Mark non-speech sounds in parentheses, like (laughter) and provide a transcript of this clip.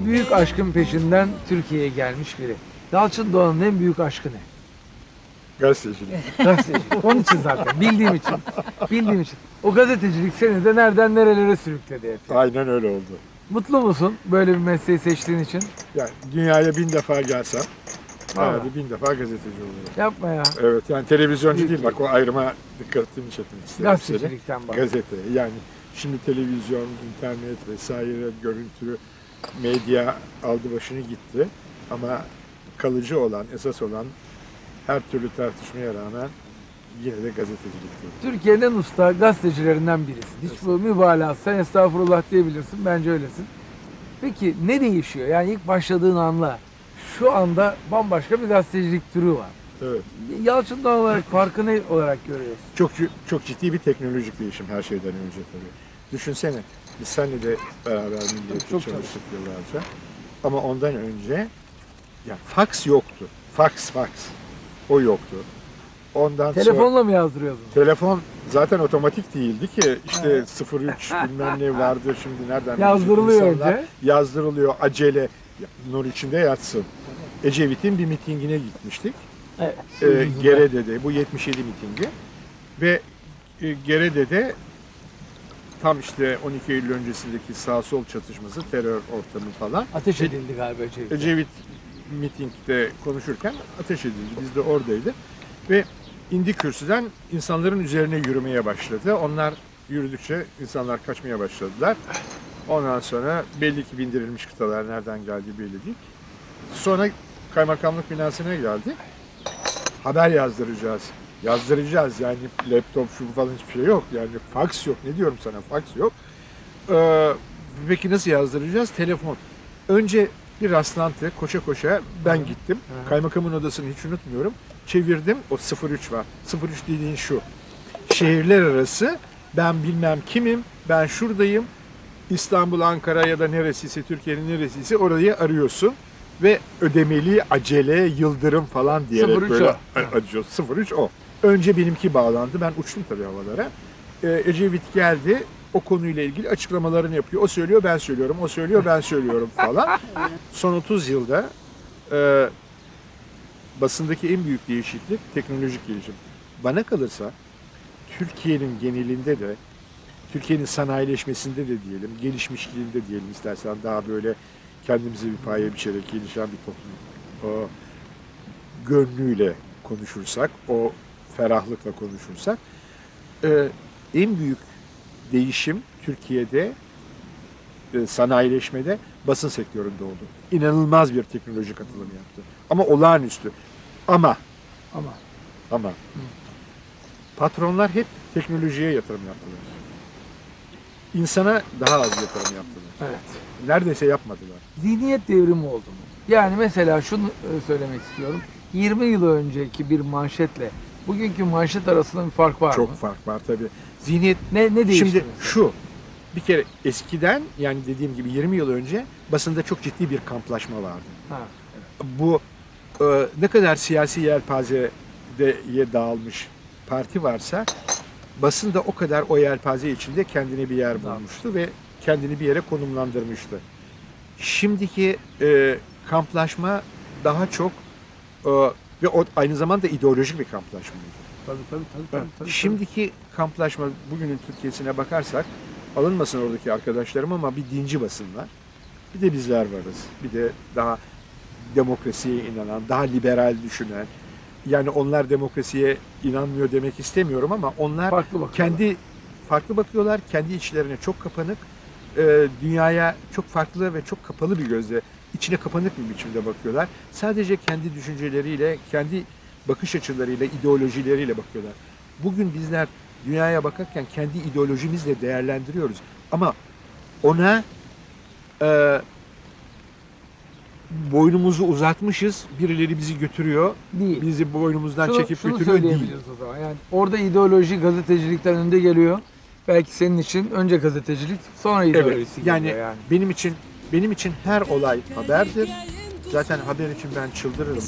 Bir büyük aşkın peşinden Türkiye'ye gelmiş biri. Yalçın Doğan'ın en büyük aşkı ne? Gazetecilik. Gazetecilik. Onun için zaten. Bildiğim için. Bildiğim için. O gazetecilik seni de nereden nerelere sürükledi hep. Aynen öyle oldu. Mutlu musun böyle bir mesleği seçtiğin için? Yani dünyaya bin defa gelsem herhalde bin defa gazeteci olurum. Yapma ya. Evet yani televizyoncu değil bak o ayrıma dikkatini çekmek isterim senin. Gazetecilikten bak. Gazete yani şimdi televizyon, internet vesaire görüntü, medya aldı başını gitti ama kalıcı olan, esas olan her türlü tartışmaya rağmen yine de gazetecilik. Türkiye'nin en usta gazetecilerinden birisin. Hiç bu mübalağa, sen estağfurullah diyebilirsin. Bence öylesin. Peki ne değişiyor? Yani ilk başladığın anla şu anda bambaşka bir gazetecilik türü var. Evet. Yalçın Doğan olarak farkı ne olarak görüyorsun? Çok çok ciddi bir teknolojik değişim her şeyden önce tabii. Düşünsene biz seninle de beraber milliyette Çok çalıştık yıllarca. Ama ondan önce ya fax yoktu. Fax fax. O yoktu. Ondan sonra Telefonla mı yazdırıyordun? telefon zaten otomatik değildi ki işte 03 (laughs) bilmem ne vardı şimdi nereden Yazdırılıyor önce. Yazdırılıyor acele. Nur içinde yatsın. Ecevit'in bir mitingine gitmiştik Evet. e, Gerede'de bu 77 mitingi ve e, Gerede'de tam işte 12 Eylül öncesindeki sağ sol çatışması, terör ortamı falan. Ateş edildi galiba Ecevit. Ecevit mitingde konuşurken ateş edildi. Biz de oradaydık ve indi kürsüden insanların üzerine yürümeye başladı. Onlar yürüdükçe insanlar kaçmaya başladılar. Ondan sonra belli ki bindirilmiş kıtalar nereden geldiği belli değil. Sonra kaymakamlık binasına geldik. Haber yazdıracağız. Yazdıracağız yani laptop şu falan hiçbir şey yok. Yani fax yok. Ne diyorum sana fax yok. Ee, peki nasıl yazdıracağız? Telefon. Önce bir rastlantı koşa koşa ben gittim. Hı. Kaymakamın odasını hiç unutmuyorum. Çevirdim. O 03 var. 03 dediğin şu. Şehirler arası ben bilmem kimim, ben şuradayım. İstanbul, Ankara ya da neresiyse Türkiye'nin neresiyse orayı arıyorsun ve ödemeli, acele, yıldırım falan diyerek 03 böyle acıyor. 03 o. Önce benimki bağlandı. Ben uçtum tabii havalara. Ee, Ecevit geldi. O konuyla ilgili açıklamalarını yapıyor. O söylüyor, ben söylüyorum. O söylüyor, ben söylüyorum falan. (laughs) Son 30 yılda e, basındaki en büyük değişiklik teknolojik gelişim. Bana kalırsa Türkiye'nin genelinde de Türkiye'nin sanayileşmesinde de diyelim, gelişmişliğinde diyelim istersen daha böyle kendimize bir paye biçerek gelişen bir toplum o gönlüyle konuşursak, o ferahlıkla konuşursak e, en büyük değişim Türkiye'de e, sanayileşmede basın sektöründe oldu. İnanılmaz bir teknolojik atılım yaptı. Ama olağanüstü. Ama Ama ama patronlar hep teknolojiye yatırım yaptılar. İnsana daha az yatırım yaptılar. evet. Neredeyse yapmadılar. Zihniyet devrimi oldu mu? Yani mesela şunu e, söylemek istiyorum. 20 yıl önceki bir manşetle bugünkü manşet arasında bir fark var Çok mı? fark var tabii. Zihniyet Ne, ne değişti? Şimdi mesela? şu, bir kere eskiden yani dediğim gibi 20 yıl önce basında çok ciddi bir kamplaşma vardı. Ha. Bu e, ne kadar siyasi yelpazeye dağılmış parti varsa basın da o kadar o yelpaze içinde kendine bir yer bulmuştu ve kendini bir yere konumlandırmıştı. Şimdiki e, kamplaşma daha çok e, ve o aynı zamanda ideolojik bir kamplaşmaydı. Tabii tabii tabii. tabii, tabii, Şimdiki kamplaşma bugünün Türkiye'sine bakarsak alınmasın oradaki arkadaşlarım ama bir dinci basın var. Bir de bizler varız. Bir de daha demokrasiye inanan, daha liberal düşünen. Yani onlar demokrasiye inanmıyor demek istemiyorum ama onlar Farklı bakıyorlar. kendi farklı bakıyorlar. Kendi içlerine çok kapanık. e, dünyaya çok farklı ve çok kapalı bir gözle, içine kapanık bir biçimde bakıyorlar. Sadece kendi düşünceleriyle, kendi bakış açılarıyla, ideolojileriyle bakıyorlar. Bugün bizler dünyaya bakarken kendi ideolojimizle değerlendiriyoruz. Ama ona e, boynumuzu uzatmışız, birileri bizi götürüyor, değil. bizi boynumuzdan şunu, çekip şunu götürüyor değil. söyleyebiliriz o zaman. Yani orada ideoloji gazetecilikten önde geliyor. Belki senin için önce gazetecilik sonra ideolojisi Evet. Yani, yani. benim için benim için her olay haberdir. Zaten haber için ben çıldırırım.